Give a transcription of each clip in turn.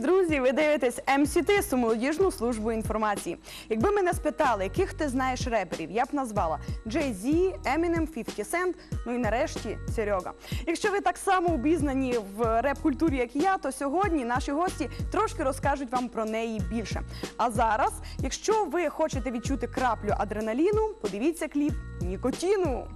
Друзі! Ви дивитесь МСТ, молодіжну службу інформації. Якби мене спитали, яких ти знаєш реперів, я б назвала Jay Z, Eminem, 50 Cent, ну і нарешті Серега. Якщо ви так само обізнані в реп-культурі, як я, то сьогодні наші гості трошки розкажуть вам про неї більше. А зараз, якщо ви хочете відчути краплю адреналіну, подивіться кліп Нікотіну.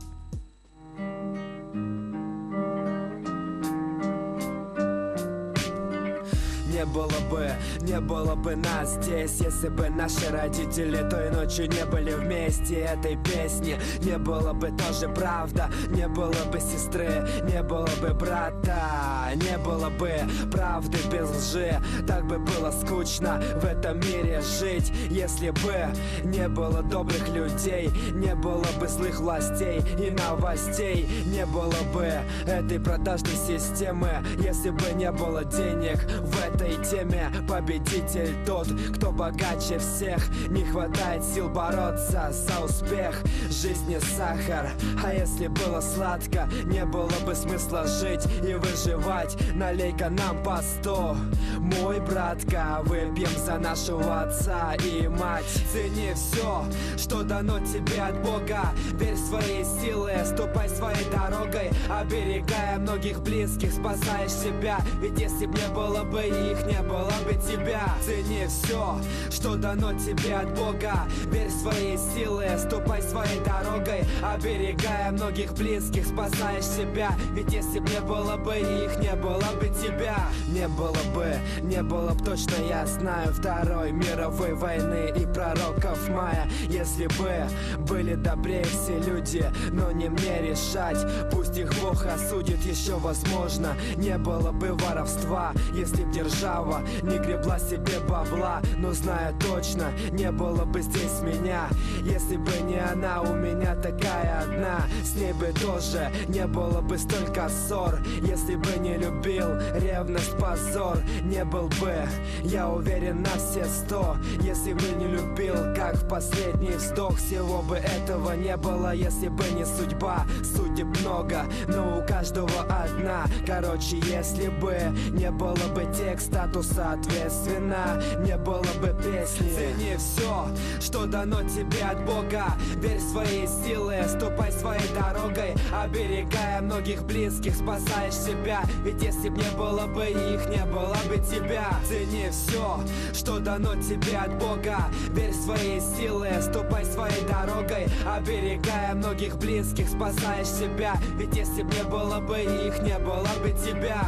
Не было бы, не было бы нас здесь Если бы наши родители той ночью не были вместе Этой песни. Не было бы тоже правда Не было бы сестры, не было бы брата Не было бы правды без лжи. Так бы было скучно в этом мире жить Если бы не было добрых людей Не было бы злых властей и новостей. Не было бы этой продажной системы Если бы не было денег в этой теме Победитель тот, кто богаче всех. Не хватает сил бороться за успех. Жизнь не сахар, а если было сладко Не было бы смысла жить и выживать. Налей-ка нам по сто. Мой братка, выпьем за нашего отца и мать. Цени все, что дано тебе от Бога. Верь в свои силы, ступай своей дорогой. Оберегая многих близких, спасаешь себя. Ведь если б не было бы их, не было бы тебя. Цени все, что дано тебе от Бога. Верь в свои силы, ступай своей дорогой. Оберегая многих близких, спасаешь себя. Ведь если б не было бы их, не было бы тебя. Не было бы, не было бы точно, я знаю Второй мировой войны и пророков мая. Если бы были добрее все люди, но не мне решать. Пусть их Бог осудит еще возможно. Не было бы воровства, если б держава. Не гребла себе бабла Но знаю точно, не было бы здесь меня. Если бы не она, у меня такая одна. С ней бы тоже не было бы столько ссор. Если бы не любил, ревность позор Не был бы, я уверен на все сто. Если бы не любил, как в последний вздох Всего бы этого не было, если бы не судьба Судеб много, но у каждого одна. Короче, если бы не было бы текста, то соответственно Не было бы песни. Цени все, что дано тебе от Бога. Верь в свои силы, ступай своей дорогой Оберегая многих близких, спасаешь себя. Ведь если б не было бы их, не было бы тебя. Цени все, что дано тебе от Бога. Верь в свои силы, ступай своей дорогой Оберегая многих близких, спасаешь себя. Ведь если б не было бы их, не было бы тебя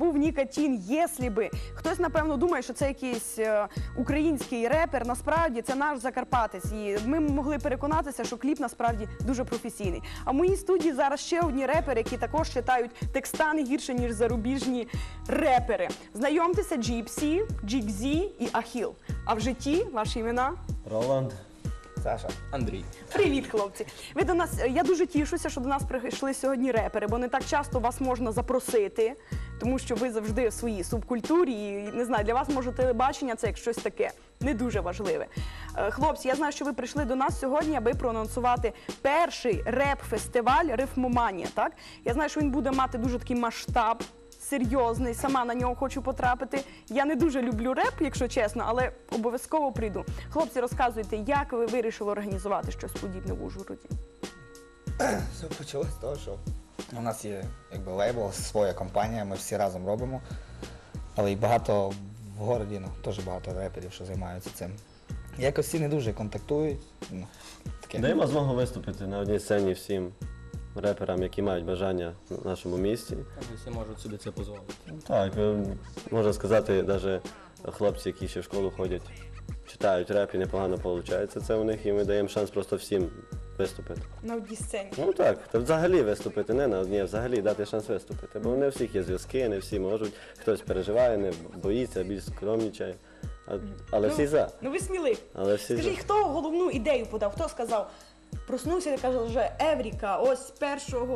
був Нікотін, єслі би. Хтось, напевно, думає, що це якийсь е, український репер. Насправді це наш Закарпатець. І ми могли переконатися, що кліп насправді дуже професійний. А в моїй студії зараз ще одні репери, які також читають текста не гірше, ніж зарубіжні репери. Знайомтеся, Джіпсі, Джікзі і Ахіл. А в житті ваші імена? Роланд. Саша. Андрій. Привіт, хлопці! Ви до нас. Я дуже тішуся, що до нас прийшли сьогодні репери, бо не так часто вас можна запросити, тому що ви завжди в своїй субкультурі. І не знаю, для вас може телебачення це як щось таке не дуже важливе. Е, Хлопці, я знаю, що ви прийшли до нас сьогодні, аби проанонсувати перший реп-фестиваль Рифмоманія. Так я знаю, що він буде мати дуже такий масштаб. Серйозний, сама на нього хочу потрапити. Я не дуже люблю реп, якщо чесно, але обов'язково прийду. Хлопці, розказуйте, як ви вирішили організувати щось подібне в Ужгороді? Все почалось з того, що у нас є якби лейбл, своя компанія, ми всі разом робимо. Але й багато в городі, ну, теж багато реперів, що займаються цим. Якось всі не дуже контактують. Ну, таке. Даємо змогу виступити на одній сцені всім реперам, які мають бажання в нашому місті. Всі можуть собі це дозволити. Так, е, можна сказати, навіть хлопці, які ще в школу ходять, читають реп і непогано виходить це у них, і ми даємо шанс просто всім виступити. На одній сцені. Ну так, та взагалі виступити, не на одній, а взагалі дати шанс виступити. Бо не у всіх є зв'язки, не всі можуть. Хтось переживає, не боїться, більш скромнічає. А, але всі за. Ну ви сміли. Але всі Скажіть, за. хто головну ідею подав? Хто сказав? Проснувся і каже, вже Евріка, ось 1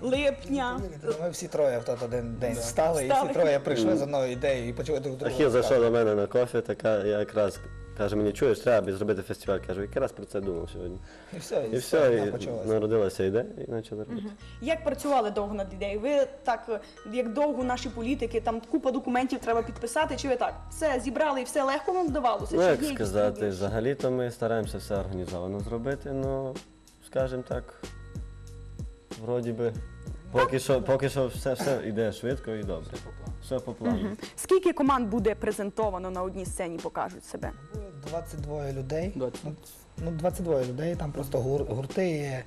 липня. Ми всі троє в той один день встали, і Встали. всі троє прийшли за мною ідеєю і почали друг друга. Ахіл зайшов до мене на кофе, така я якраз каже, мені чуєш, треба зробити фестиваль. Кажу, якраз про це думав сьогодні. І все, І все, і народилася ідея, і почали робити. Як працювали довго над ідеєю? Ви так, е, як довго наші політики, там купа документів треба підписати, чи ви так? Все зібрали і все легко вам вдавалося? Ну, Чи як є якісь сказати, труднощі? взагалі-то ми стараємося все організовано зробити, ну, скажімо так, вроді би, поки що, поки що все, все йде швидко і добре. Все по плану. Скільки команд буде презентовано на одній сцені, покажуть себе? Буде 22 людей. 20. Ну, Ну, 22 людей, там просто гур, гурти є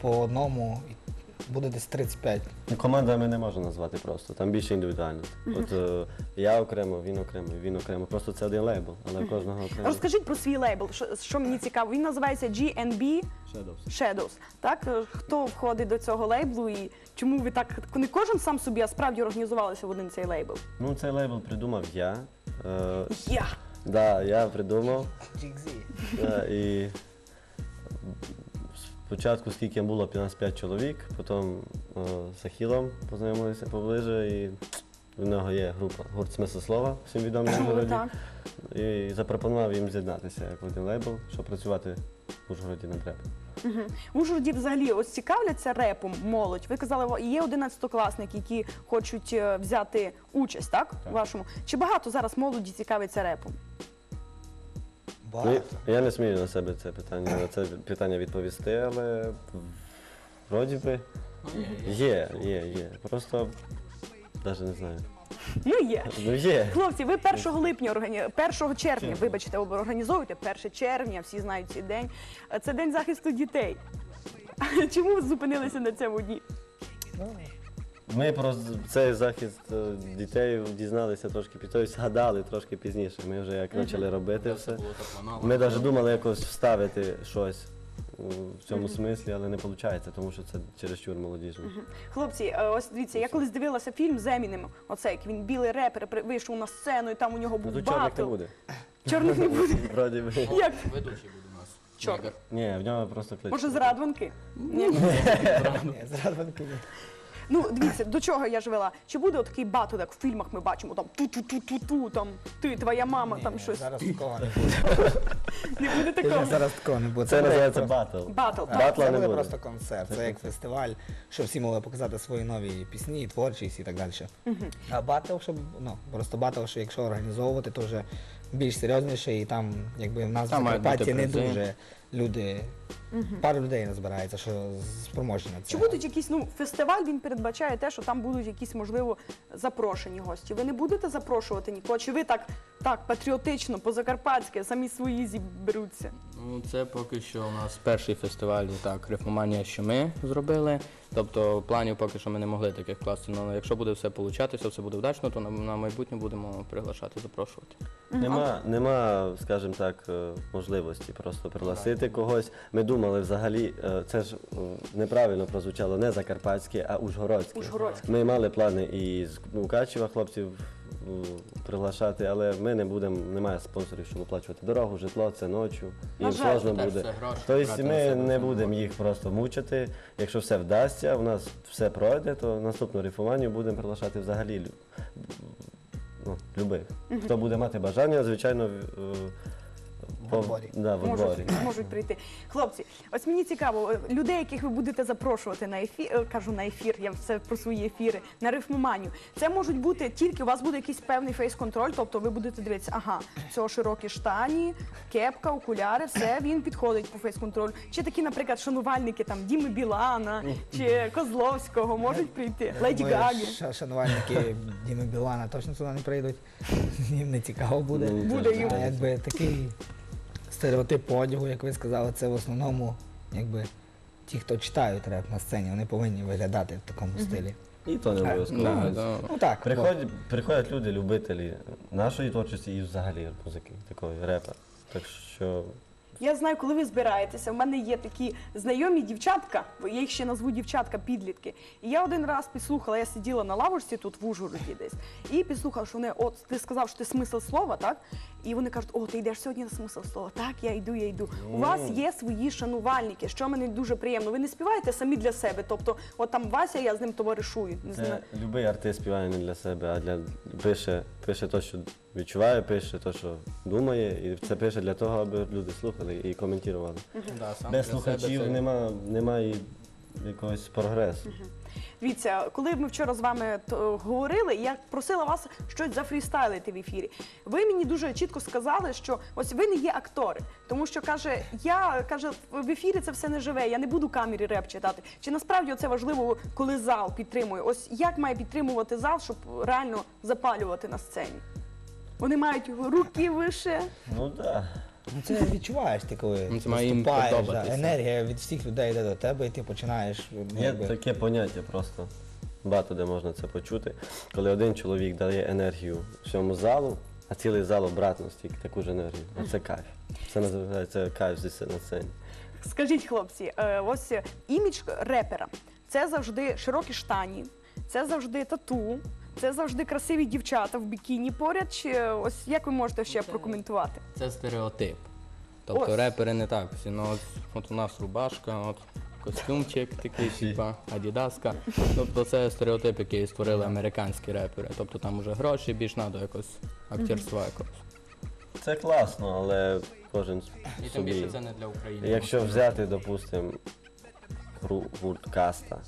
по одному, і буде десь 35. Ну, Командами не можна назвати просто, там більше індивідуально. От е, я окремо, він окремо, він окремо. Просто це один лейбл, але кожного окремо. Розкажіть про свій лейбл, що, що мені цікаво. Він називається GNB Shadows. Shadows. Так Е, хто входить до цього лейблу і чому ви так не кожен сам собі, а справді організувалися в один цей лейбл? Ну, цей лейбл придумав я. Е, Я да, я придумав. Да, і спочатку, скільки було 15 чоловік, потім е, з Ахілом познайомилися поближе, і в нього є група гурт смислослова, всім відомий в городі. Так. І запропонував їм з'єднатися як один лейбл, щоб працювати в Ужгороді над репом. В Ужгороді взагалі ось цікавляться репом молодь. Ви казали, є 11-класники, які хочуть е, взяти участь, так? У вашому. Чи багато зараз молоді цікавиться репом? Ну, Багато. я не смію на себе це питання, на це питання відповісти, але вроді би Ну, є, є. є, є, є. Просто навіть не знаю. Ну є. Ну є. Хлопці, ви 1 липня органі... 1 червня, вибачте, ви організовуєте 1 червня, всі знають цей день. Це день захисту дітей. Чому ви зупинилися на цьому дні? Ну, Ми про цей захист е, дітей дізналися трошки пізніше, тобто згадали трошки пізніше. Ми вже як почали робити все. Ми навіть думали якось вставити щось в цьому смислі, але не виходить, тому що це чересчур молодіжно. Хлопці, е, ось дивіться, я колись дивилася фільм з Емінем, оцей як він білий репер при- вийшов на сцену, і там у нього Ну був тут чорних не батл. буде. Чорних не буде. Вроді би. Як? Ведучий буде у нас. Чорт. Негр. Ні, в нього просто клич. Може, зрадванки? Ні. ні, зразу не піду. Ну, дивіться, до чого я ж вела. Чи буде такий батл, як в фільмах ми бачимо, там ту-ту-ту-ту-ту, там ти, твоя мама, там щось. Зараз такого не буде. Не буде такого. Зараз такого не буде. Це називається батл. Батл, Так. Батла це не буде буде. просто концерт, це як фестиваль, щоб всі могли показати свої нові пісні, творчість і так далі. А батл, щоб ну просто батл, що якщо організовувати, то вже більш серйозніше, і там, якби в нас в Там мають Закарпатті не дуже люди, пару людей не збирається, що спроможні на це. Чи будуть якісь, ну, фестиваль він передбачає те, що там будуть якісь, можливо, запрошені гості. Ви не будете запрошувати нікого? Чи ви так, так патріотично, по-закарпатськи, самі свої зіберуться? Ну, це поки що у нас перший фестиваль, так, рифмоманія, що ми зробили. Тобто планів поки що ми не могли таких класти. Ну, якщо буде все получатися, все буде вдачно, то на, на майбутнє будемо приглашати, запрошувати. Нема, нема, скажімо так, е, можливості просто пригласити когось. Ми думали взагалі, е, це ж е, неправильно прозвучало не закарпатське, а ужгородське. Ужгородське. Ми мали плани і з Мукачева хлопців е, приглашати, але ми не будемо, немає спонсорів, щоб оплачувати дорогу, житло, це ночі. На Їм сложно буде. Тобто ми не будемо їх просто мучити. Якщо все вдасться, у нас все пройде, то наступну рифмованію будемо приглашати взагалі ну, любих. Хто буде мати бажання, звичайно, в- е, відборі. Да, в відборі. Можуть, можуть прийти. Хлопці, ось мені цікаво, е, людей, яких ви будете запрошувати на ефір, е, кажу на ефір, я все про свої ефіри, на рифмоманію. Це можуть бути тільки у вас буде якийсь певний фейс-контроль, тобто ви будете дивитися, ага, цього широкі штані, кепка, окуляри, все він підходить по фейс-контролю. Чи такі, наприклад, шанувальники там Діми Білана чи Козловського можуть прийти, Леді Мої Гаги. ша- Шанувальники Діми Білана точно сюди не прийдуть. Їм не цікаво буде. Буде їм. Якби такий стереотип одягу, як ви сказали, це в основному якби ті, хто читають реп на сцені, вони повинні виглядати в такому стилі. І то не обов'язково. Да, да. Ну так, Приходять, приходять люди, любителі нашої творчості і взагалі музики, такої репа. Так що Я знаю, коли ви збираєтеся. У мене є такі знайомі дівчатка, я їх ще назву дівчатка підлітки. І я один раз підслухала, я сиділа на лавочці тут в Ужгороді десь, і підслухала, що вони, от ти сказав, що ти смисл слова, так? І вони кажуть, о, ти йдеш сьогодні на смисл слова. Так, я йду, я йду. У вас є свої шанувальники, що мені дуже приємно. Ви не співаєте самі для себе. Тобто, от там Вася, я з ним товаришую. Не знаю. Любий артист співає не для себе, а для пише, пише те, що відчуває, пише те, що думає, і це пише для того, аби люди слухали і коментували. Да, сам Без для слухачів себе це- нема, немає якогось прогресу. Дивіться, коли ми вчора з вами то, говорили, я просила вас щось зафрістайлити в ефірі. Ви мені дуже чітко сказали, що ось ви не є актори, тому що каже, я каже, в ефірі це все не живе. Я не буду камері реп читати. Чи насправді це важливо, коли зал підтримує? Ось як має підтримувати зал, щоб реально запалювати на сцені? Вони мають руки вище. Ну так. Ну, це відчуваєш ти, коли Ну, це має їм виступаєш, да, подобатися. енергія від всіх людей йде до тебе, і ти починаєш. ну, Є якби, таке поняття просто. Багато де можна це почути. Коли один чоловік дає енергію всьому залу, а цілий зал обратно стільки таку ж енергію. А це кайф. Це називається кайф зі на сцені. Скажіть, хлопці, е, ось імідж репера це завжди широкі штані, це завжди тату, це завжди красиві дівчата в бікіні поряд. Чи е, ось як ви можете ще прокоментувати? Це стереотип. Тобто Ось. репери не так. всі, Ну, от, от у нас рубашка, от костюмчик такий, типа, адідаска. Тобто це стереотип, який створили американські репери. Тобто там уже гроші більш треба якось актерства якогось. Це класно, але кожен І тим собі. більше це не для України. Якщо взяти, допустимо, гру- гурт каста,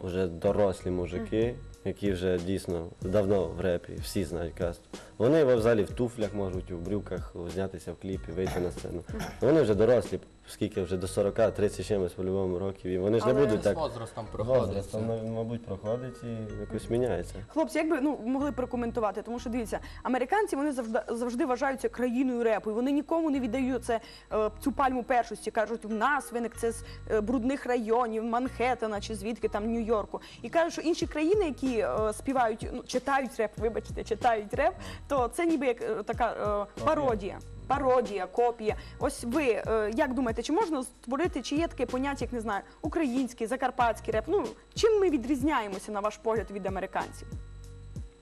вже дорослі мужики, які вже дійсно давно в репі, всі знають касту. Вони в залі в туфлях можуть, у брюках знятися в кліпі, вийти на сцену. Вони вже дорослі, скільки вже до 40, 30 чимось по-любому років, і вони ж не Але будуть з так. возрастом проходить. Ну, мабуть, проходить і якось міняється. Хлопці, як би ну могли прокоментувати, тому що дивіться, американці вони завжди завжди вважаються країною репу. І вони нікому не віддають це е, цю пальму першості. кажуть, в нас виник це з е, брудних районів, Манхеттена чи звідки там Нью-Йорку. І кажуть, що інші країни, які е, співають, ну читають реп, вибачте, читають реп, то це ніби як е, така е, пародія. Пародія, копія. Ось ви е, як думаєте, чи можна створити, чи є таке поняття, як не знаю, український, закарпатський реп? Ну чим ми відрізняємося, на ваш погляд, від американців?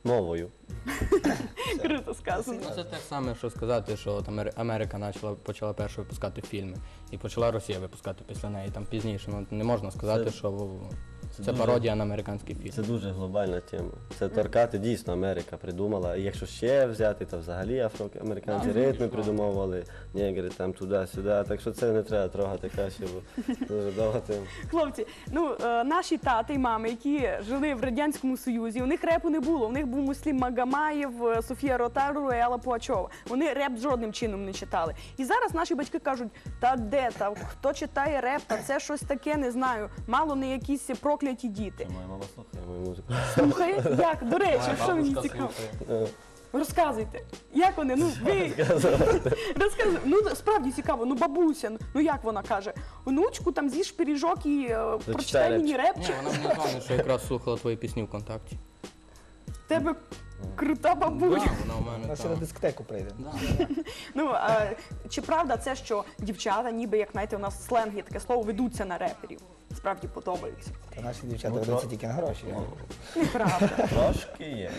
Мовою. Круто сказано. Ну, це те саме, що сказати, що от Амери- Америка почала, почала перше випускати фільми, і почала Росія випускати після неї там пізніше. Ну не можна сказати, Це- що в- це це, дуже- пародія на американський фільм. Це дуже глобальна тема. Це торкати дійсно Америка придумала. І якщо ще взяти, то взагалі афроамериканці Да, ритми звісно. придумовували, негри там туди-сюди. Так що це не треба трогати краще, бо дуже довго тим. Хлопці, ну е, наші тати і мами, які жили в радянському союзі, у них репу не було. У них був Муслім Магомаєв, е, Софія Ротару і Алла Пугачова. Вони реп жодним чином не читали. І зараз наші батьки кажуть: та де та хто читає реп, та це щось таке, не знаю. Мало не якісь прокляті діти. Моя мама слухає мою музику. Слухай, як до речі, що мені цікаво. Розказуйте, як вони? Ну ви розказуйте. Ну справді цікаво. Ну бабуся, ну як вона каже, онучку там з'їж пиріжок і е, прочитай репчик. Ні, вона мені дзвонить, що якраз слухала твої пісні ВКонтакті. Тебе крута бабуся. Да, вона у мене На ще на там. дискотеку прийде. Да. Ну а, чи правда це, що дівчата, ніби як знаєте, у нас в сленгі таке слово ведуться на реперів? Справді подобаються. Та наші дівчата Ну, ведуться то- тільки на гроші. Неправда. Трошки є.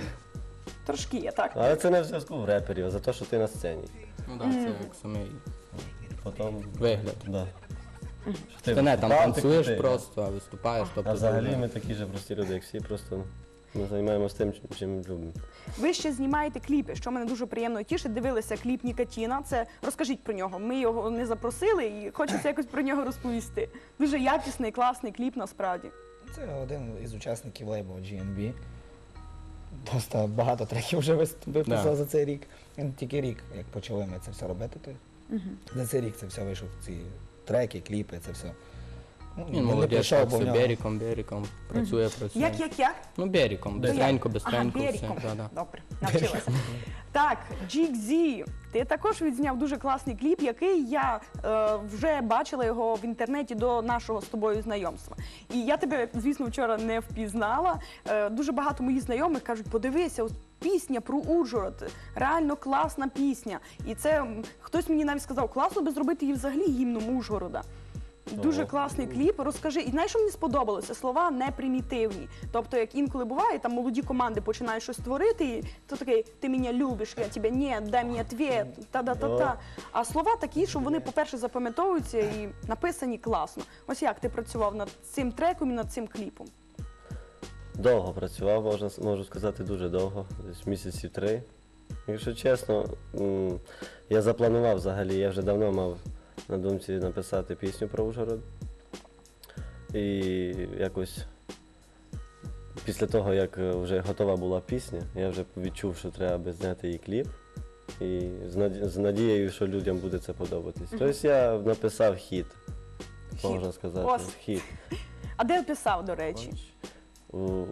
Трошки є, так? Але це не в зв'язку в реперів, а за те, що ти на сцені. Ну так, це як самий Потім... вигляд. Да. Що Ти не там виступав, ти танцюєш крутий. просто, а виступаєш. Тобто А взагалі ми такі ж прості люди, як всі, просто ми займаємося тим, чим любимо. Ви ще знімаєте кліпи, що мене дуже приємно тішить. Дивилися кліп Нікатіна. Це розкажіть про нього. Ми його не запросили і хочеться якось про нього розповісти. Дуже якісний, класний кліп насправді. Це один із учасників лейбу GNB. Доста багато треків вже виписав Да. за цей рік. Тільки рік, як почали ми це все робити, то за цей рік це все вийшов ці треки, кліпи, це все. Ну, Він молодець, прийшов, так, бо в все нього- беріком, беріком, працює, працює. Як, як, як? Ну, беріком, бистренько, бистренько, ага, все. беріком. Да, да. Добре, навчилася. так, Джік-Зі, ти також відзняв дуже класний кліп, який я е, вже бачила його в інтернеті до нашого з тобою знайомства. І я тебе, звісно, вчора не впізнала. Е, дуже багато моїх знайомих кажуть, подивися, ось пісня про Ужгород, реально класна пісня. І це м, хтось мені навіть сказав, класно би зробити її взагалі гімном Ужгорода. Дуже Ого. класний кліп. Розкажи, і знаєш, що мені сподобалося? Слова не примітивні. Тобто, як інколи буває, там молоді команди починають щось творити, і то такий, ти мене любиш, я тебе ні, дай мені ответ, та-да-та-та. А слова такі, що вони, по-перше, запам'ятовуються і написані класно. Ось як ти працював над цим треком і над цим кліпом? Довго працював, можна, можу сказати, дуже довго, десь місяців три. Якщо чесно, я запланував взагалі, я вже давно мав на думці написати пісню про Ужгород. І якось після того, як вже готова була пісня, я вже відчув, що треба би зняти її кліп. І з надією, що людям буде це подобатись. Тобто я написав хіт, можна сказати. Ось. Хіт. А де писав, до речі? У-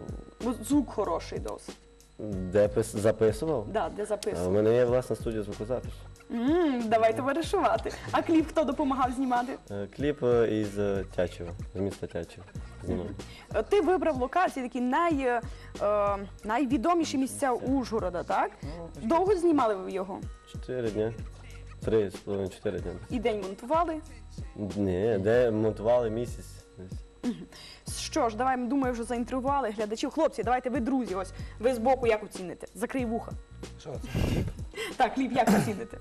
звук хороший досить. Де пис- записував? Да, де А У записував. мене є власна студія звукозапису. М, Давайте вирішувати. А кліп хто допомагав знімати? Е, Кліп е, із е, Тячева, з міста Тячево. Знімав. Е, Ти вибрав локації, такі най, е, е, найвідоміші місця Ужгорода, так? Довго знімали ви його? Чотири дні. Три з половиною чотири дні. І день монтували. Ні, де монтували місяць. Що ж, давай, думаю, вже заінтригували глядачів. Хлопці, давайте ви друзі, ось ви збоку як оціните? Закрий вуха. Що це? Так, кліп як оціните?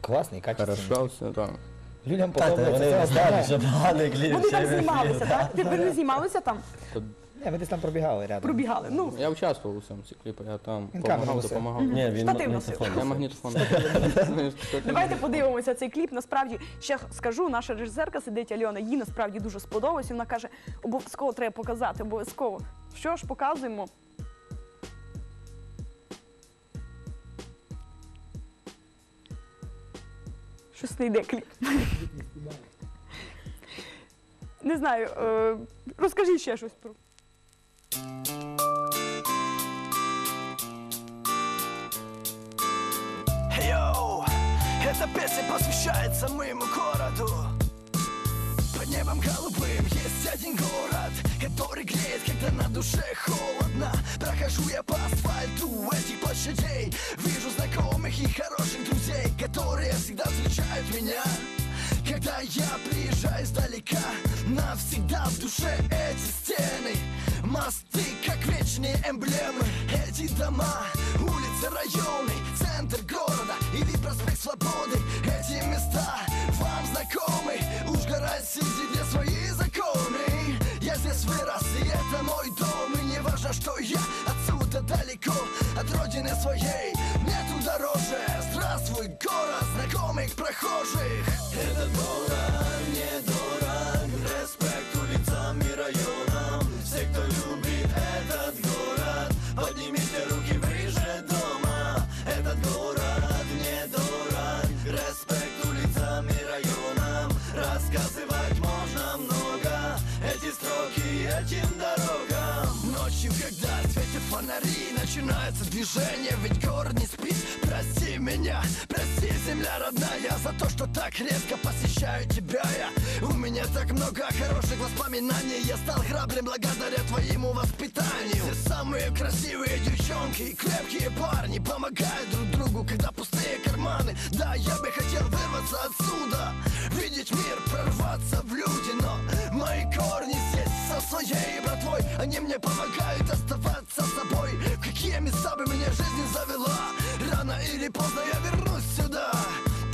Класний, качественний. Хорошо, все, так. Людям подобається. вони так, що поганий. Вони там знімалися, так? Ти ви не знімалися там? Ні, ми десь там пробігали рядом. Пробігали. Ну, Я участвував у цьому ці кліпі, я там Він камеру допомагав, носив. допомагав. Ні, він Штатив носив. Я магнітофон. Давайте подивимося цей кліп. Насправді ще скажу, наша режисерка сидить Альона. Їй насправді дуже сподобалось. Вона каже, обов'язково треба показати, обов'язково. Що ж, показуємо. Щось не йде кліп. Не знаю, е, розкажіть ще щось про. Йоу, эта песня посвящается моему городу. Под небом голубым есть один город Который греет, когда на душе холодно. Прохожу я по асфальту этих площадей. Вижу знакомых и хороших друзей Которые всегда встречают меня. Когда я приезжаю издалека Навсегда в душе своей Мне тут дороже. Здравствуй, город знакомых прохожих. Этот город не дорог Респект улицам и районам. Все, кто любит этот город Поднимите руки выше дома. Этот город не дорог Респект улицам и районам. Рассказывать можно много. Эти строки этим дорогам. Ночью, когда светят фонари Начинается движение, ведь город не спит. Прости меня, прости, земля родная За то, что так редко посещаю тебя. Я У меня так много хороших воспоминаний. Я стал храбрым благодаря твоему воспитанию. Все самые красивые девчонки и крепкие парни Помогают друг другу, когда пустые карманы. Да, я бы хотел вырваться отсюда Видеть мир, прорваться в люди Но мои корни здесь со своей братвой Они мне помогают оставаться собой. В какие места бы меня жизнь завела? Рано или поздно я вернусь сюда.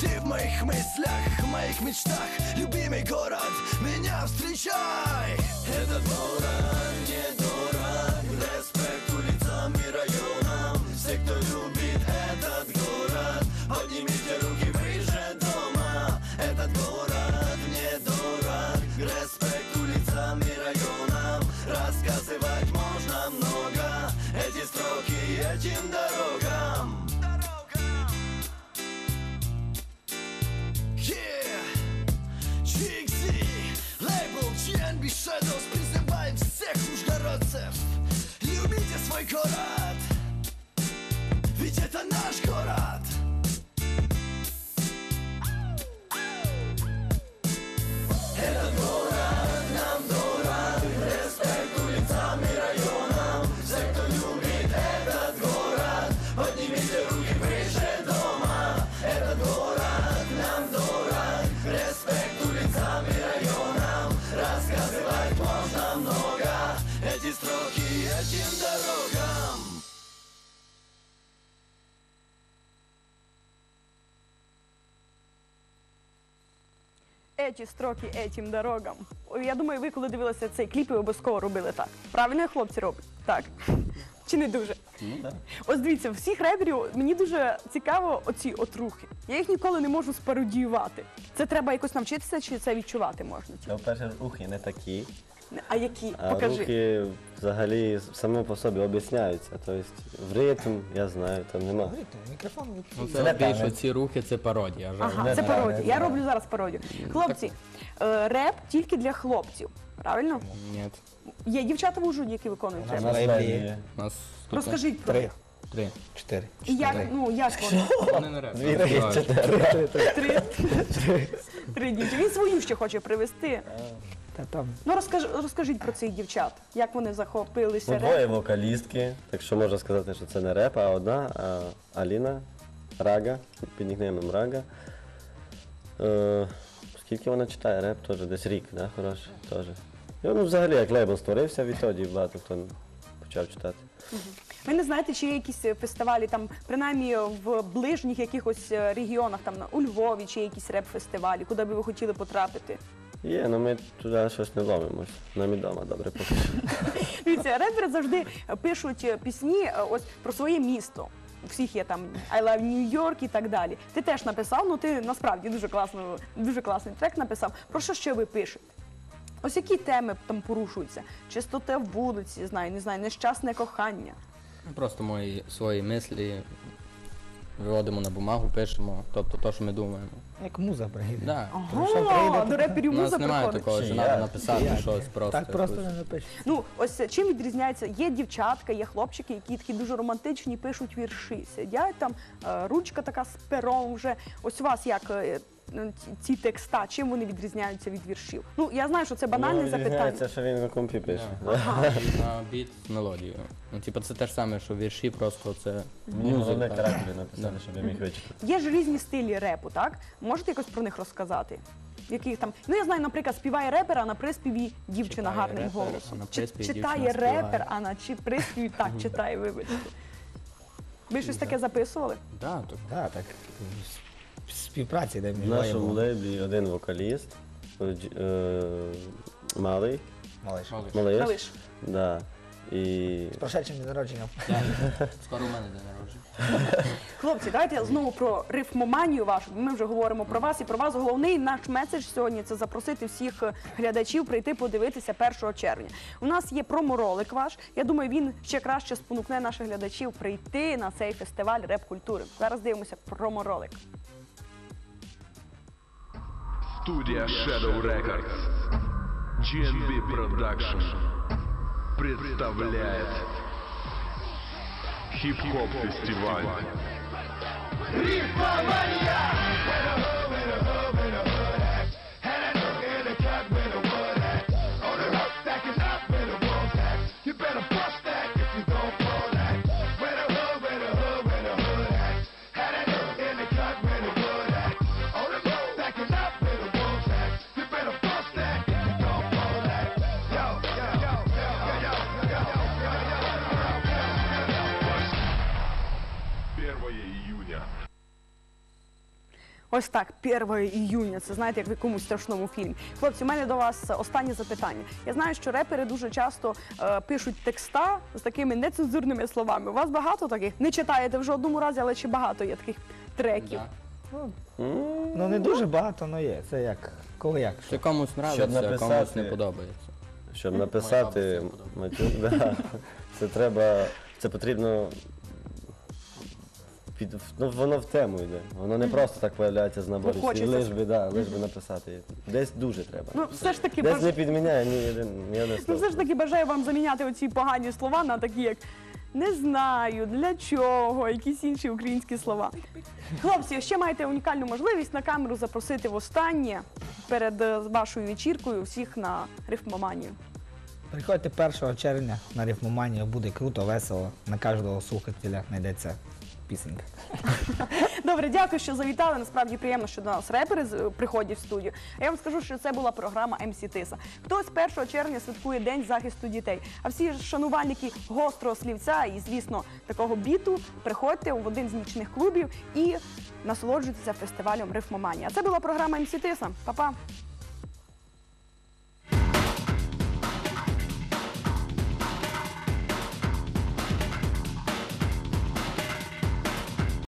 Ты в моих мыслях, в моих мечтах. Любимый город, меня встречай. Этот город Еті строки етім дорогам. Я думаю, ви коли дивилися цей кліп, ви обов'язково робили так. Правильно хлопці роблять? Так. Чи не дуже? Ну. Ось дивіться, всіх реперів мені дуже цікаво оці отрухи. Я їх ніколи не можу спародіювати. Це треба якось навчитися, чи це відчувати можна? Та, по-перше, рухи не такі, А які? а Покажи. рухи взагалі само по собі об'ясняються. Тобто в ритм, я знаю, там нема. Говорите, мікрофон Ну, відкритий. це не більше ці рухи, це пародія. Ага, це пародія. Я роблю зараз пародію. Хлопці, е, реп тільки для хлопців. Правильно? Ні. Є дівчата в Ужгороді, які виконують У реп. У нас У тут Розкажіть про Три, три. чотири. І як, ну, як вони? Вони не реп. Дві, три, чотири. Три. Три дівчата. Він свою ще хоче привезти. Та там Ну розкаж, розкажіть про цих дівчат, як вони захопилися Ну, двоє вокалістки, так що можна сказати, що це не реп, а одна а Аліна Рага, під нікнеймом Рага. Е, скільки вона читає реп, теж десь рік, да, хороший, теж. І, ну, взагалі, як лейбл створився, відтоді багато хто почав читати. Ви не знаєте, чи є якісь фестивалі там, принаймні в ближніх якихось е, регіонах, там у Львові, чи є якісь реп-фестивалі, куди би ви хотіли потрапити? Є, але ми туди щось не ловимось. Нам і вдома добре поки що. Дивіться, репери завжди пишуть е, пісні е, ось про своє місто. У всіх є там I love New York і так далі. Ти теж написав, ну ти насправді дуже класно, дуже класний трек написав. Про що ще ви пишете? Ось які теми там порушуються? Чистота в вулиці, знаю, не знаю, нещасне кохання. Просто мої свої мислі виводимо на бумагу, пишемо, тобто те, що ми думаємо. Як муза прийде. Да. Ага, до реперів У нас муза немає приходить. такого, що треба я? написати щось просто. Так просто якусь. не напишеш. Ну, ось е, чим відрізняється? Є дівчатка, є хлопчики, які такі дуже романтичні, пишуть вірші. Сидять там, е, ручка така з пером вже. Ось у вас як е, ці- ці текста, чим вони відрізняються від віршів? Ну, я знаю, що це банальне ну, запитання. відрізняється, що він на компі пише. На біт з мелодією. Ну, типу, це те ж саме, що вірші, просто це Мені головне музика. характери написали, щоб я міг вичитати. Є ж різні стилі репу, так? Можете якось про них розказати? Яких там, ну я знаю, наприклад, співає репер, а на приспіві дівчина Читає гарним репер, голосом. а на Чи- приспіві читає дівчина співає. репер, а на чи приспіві так читає, вибачте. Ви щось таке записували? Да, так. Так, так. Співпраці, де В нашому лейблі один вокаліст, е, дж- е, малий, Малиш. Малиш. малиш. Да. І З прошедшим днем народження. Скоро у мене день народження. Хлопці, давайте знову про рифмоманію вашу. Ми вже говоримо про вас і про вас. Головний наш меседж сьогодні це запросити всіх е, глядачів прийти подивитися 1 червня. У нас є проморолик ваш. Я думаю, він ще краще спонукне наших глядачів прийти на цей фестиваль реп-культури. Зараз дивимося проморолик. Студия Shadow Records. GNB Production представляет Хип-хоп фестиваль Первое Ось так, 1 іюня. Це знаєте, як в якомусь страшному фільмі. Хлопці, у мене до вас останнє запитання. Я знаю, що репери дуже часто е, пишуть текста з такими нецензурними словами. У вас багато таких? Не читаєте в жодному разі, але чи багато є таких треків? Да. Ну не дуже багато, але є. Це як, коли як. Це комусь нравиться, а комусь не подобається. щоб написати бабусі матюк, да, це треба, це потрібно. Під, ну, воно в тему йде. Воно не просто так появляється з набору Ну, хочеться лиш би, да, лиш би написати. Десь дуже треба. Ну, все ж таки, Десь баж... не підміняє ні один, ні одне ну, слово. все ж таки бажаю вам заміняти оці погані слова на такі, як Не знаю для чого, якісь інші українські слова. Хлопці, ще маєте унікальну можливість на камеру запросити востаннє перед е, вашою вечіркою всіх на рифмоманію. Приходьте 1 червня на рифмоманію, буде круто, весело. На кожного слухателя знайдеться пісенька. Добре, дякую, що завітали. Насправді приємно, що до нас репери з- приходять в студію. А я вам скажу, що це була програма МС Тиса. Хтось 1 червня святкує День захисту дітей. А всі шанувальники гострого слівця і, звісно, такого біту, приходьте в один з нічних клубів і насолоджуйтеся фестивалем Рифмоманія. А це була програма МС Тиса. Па-па!